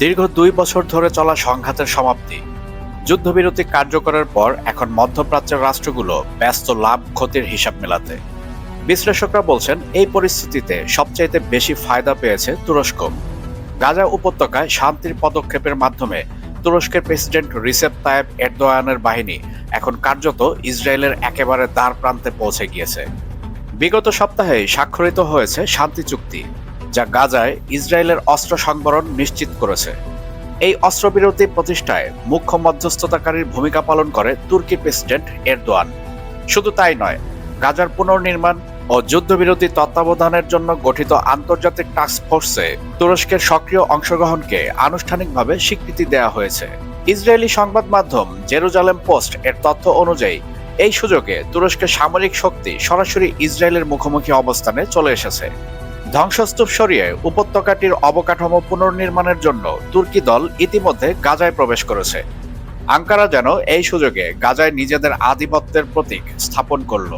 দীর্ঘ দুই বছর ধরে চলা সংঘাতের সমাপ্তি। যুদ্ধবিরতি কার্যকরের পর এখন মধ্যপ্রাচ্যের রাষ্ট্রগুলো ব্যস্ত লাভ ক্ষতির হিসাব মেলাতে। বিশ্লেষকরা বলছেন, এই পরিস্থিতিতে সবচাইতে বেশি ফায়দা পেয়েছে তুরস্ক। গাজা উপত্যকায় শান্তির পদক্ষেপের মাধ্যমে তুরস্কের প্রেসিডেন্ট রিসেপ তায়েব এরদোয়ানের বাহিনী এখন কার্যত ইসরায়েলের একেবারে দ্বার প্রান্তে পৌঁছে গিয়েছে। বিগত সপ্তাহে স্বাক্ষরিত হয়েছে শান্তি চুক্তি। যা গাজায় ইসরায়েলের অস্ত্র সংবরণ নিশ্চিত করেছে। এই অস্ত্রবিরতি প্রতিষ্ঠায় মুখ্য মধ্যস্থতাকারীর ভূমিকা পালন করে তুর্কি প্রেসিডেন্ট এরদোয়ান। শুধু তাই নয়, গাজার পুনর্নির্মাণ ও যুদ্ধবিরতি তত্ত্বাবধানের জন্য গঠিত আন্তর্জাতিক টাস্ক ফোর্সে তুরস্কের সক্রিয় অংশগ্রহণকে আনুষ্ঠানিকভাবে স্বীকৃতি দেওয়া হয়েছে। ইসরায়েলি সংবাদ মাধ্যম জেরুজালেম পোস্ট এর তথ্য অনুযায়ী, এই সুযোগে তুরস্কের সামরিক শক্তি সরাসরি ইসরায়েলের মুখোমুখি অবস্থানে চলে এসেছে। ধ্বংসস্তূপ সরিয়ে উপত্যকাটির অবকাঠামো পুনর্নির্মাণের জন্য তুর্কি দল ইতিমধ্যে গাজায় প্রবেশ করেছে। আঙ্কারা যেন এই সুযোগে গাজায় নিজেদের আধিপত্যের প্রতীক স্থাপন করল।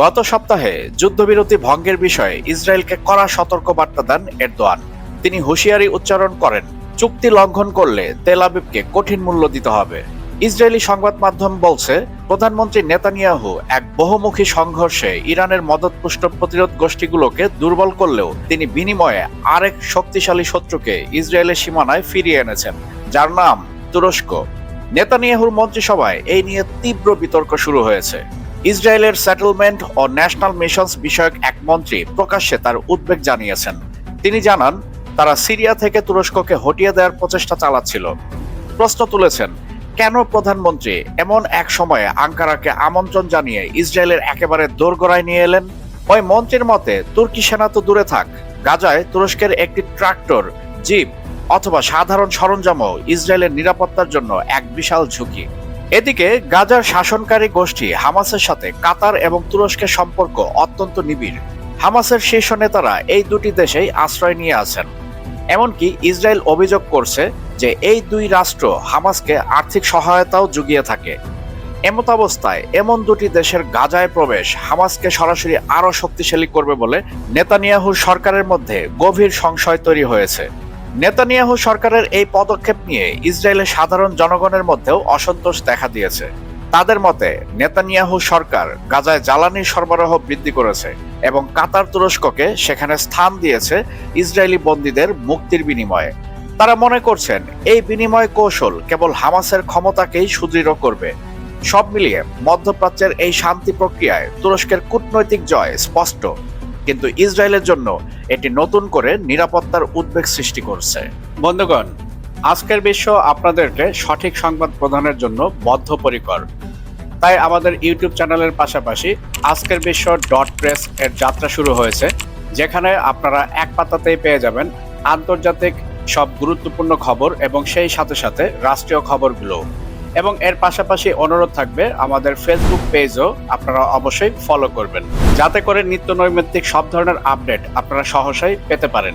গত সপ্তাহে যুদ্ধবিরতি ভঙ্গের বিষয়ে ইসরায়েলকে কড়া সতর্কবার্তা দেন এরদোয়ান। তিনি হুঁশিয়ারি উচ্চারণ করেন, চুক্তি লঙ্ঘন করলে তেল আবিবকে কঠিন মূল্য দিতে হবে। ইসরায়েলি সংবাদ মাধ্যম বলছে প্রধানমন্ত্রী নেতানিয়াহু এক বহুমুখী সংঘর্ষে ইরানের মদতপুষ্ট প্রতিরোধ গোষ্ঠীগুলোকে দুর্বল করলেও তিনি বিনিময়ে আরেক শক্তিশালী শত্রুকে ইসরায়েলের সীমানায় ফিরিয়ে এনেছেন, যার নাম তুরস্ক। নেতানিয়াহুর মন্ত্রিসভায় এই নিয়ে তীব্র বিতর্ক শুরু হয়েছে। ইসরায়েলের সেটেলমেন্ট ও ন্যাশনাল মিশনস বিষয়ক এক মন্ত্রী প্রকাশ্যে তার উদ্বেগ জানিয়েছেন। তিনি জানান, তারা সিরিয়া থেকে তুরস্ককে হটিয়ে দেওয়ার প্রচেষ্টা চালাচ্ছিল। প্রশ্ন তুলেছেন কেন প্রধানমন্ত্রী এমন এক সময়ে আঙ্কারাকে আমন্ত্রণ জানিয়ে ইসরায়েলের একেবারে দোরগোড়ায় নিয়ে এলেন? ওই মন্ত্রীর মতে, তুর্কি সেনা তো দূরে থাক। গাজায় তুরস্কের একটি ট্রাক্টর, জিপ অথবা সাধারণ সরঞ্জামও ইসরায়েলের নিরাপত্তার জন্য এক বিশাল ঝুঁকি। এদিকে, গাজার শাসনকারী গোষ্ঠী হামাসের সাথে কাতার এবং তুরস্কের সম্পর্ক অত্যন্ত নিবিড়। হামাসের শীর্ষ নেতারা এই দুটি দেশেই আশ্রয় নিয়ে আছেন। এমনকি ইসরায়েল অভিযোগ করছে যে এই দুই রাষ্ট্র হামাসকে আর্থিক সহায়তাও জুগিয়ে থাকে। এমত অবস্থায় এমন দুটি দেশের গাজায় প্রবেশ হামাসকে সরাসরি আরও শক্তিশালী করবে বলে নেতানিয়াহু সরকারের মধ্যে গভীর সংশয় তৈরি হয়েছে। নেতানিয়াহু সরকারের এই পদক্ষেপ নিয়ে ইসরায়েলের সাধারণ জনগণের মধ্যেও অসন্তোষ দেখা দিয়েছে। তাদের মতে, নেতানিয়াহু সরকার গাজায় জ্বালানি সরবরাহ বৃদ্ধি করেছে এবং কাতার তুরস্ককে সেখানে স্থান দিয়েছে ইসরায়েলি বন্দীদের মুক্তির বিনিময়ে। তারা মনে করছেন, এই বিনিময় কৌশল কেবল হামাসের ক্ষমতাকেই সুদৃঢ় করবে। সব মিলিয়ে মধ্যপ্রাচ্যের এই শান্তি প্রক্রিয়ায় তুরস্কের কূটনৈতিক জয় স্পষ্ট। কিন্তু ইসরায়েলের জন্য এটি নতুন করে নিরাপত্তার উদ্বেগ সৃষ্টি করছে। বন্ধুগণ, আজকের বিশ্ব আপনাদেরকে সঠিক সংবাদ প্রদানের জন্য বদ্ধপরিকর। তাই আমাদের ইউটিউব চ্যানেলের পাশাপাশি আজকের বিশ্ব ডট প্রেস এর যাত্রা শুরু হয়েছে, যেখানে আপনারা এক পাতাতেই পেয়ে যাবেন আন্তর্জাতিক সব গুরুত্বপূর্ণ খবর এবং সেই সাথে সাথে রাষ্ট্রীয় খবরগুলো। এবং এর পাশাপাশি অনুরোধ থাকবে আমাদের ফেসবুক পেজও আপনারা অবশ্যই ফলো করবেন। যাতে করে নিত্য নৈমিত্তিক সব ধরনের আপডেট আপনারা সহসাই পেতে পারেন।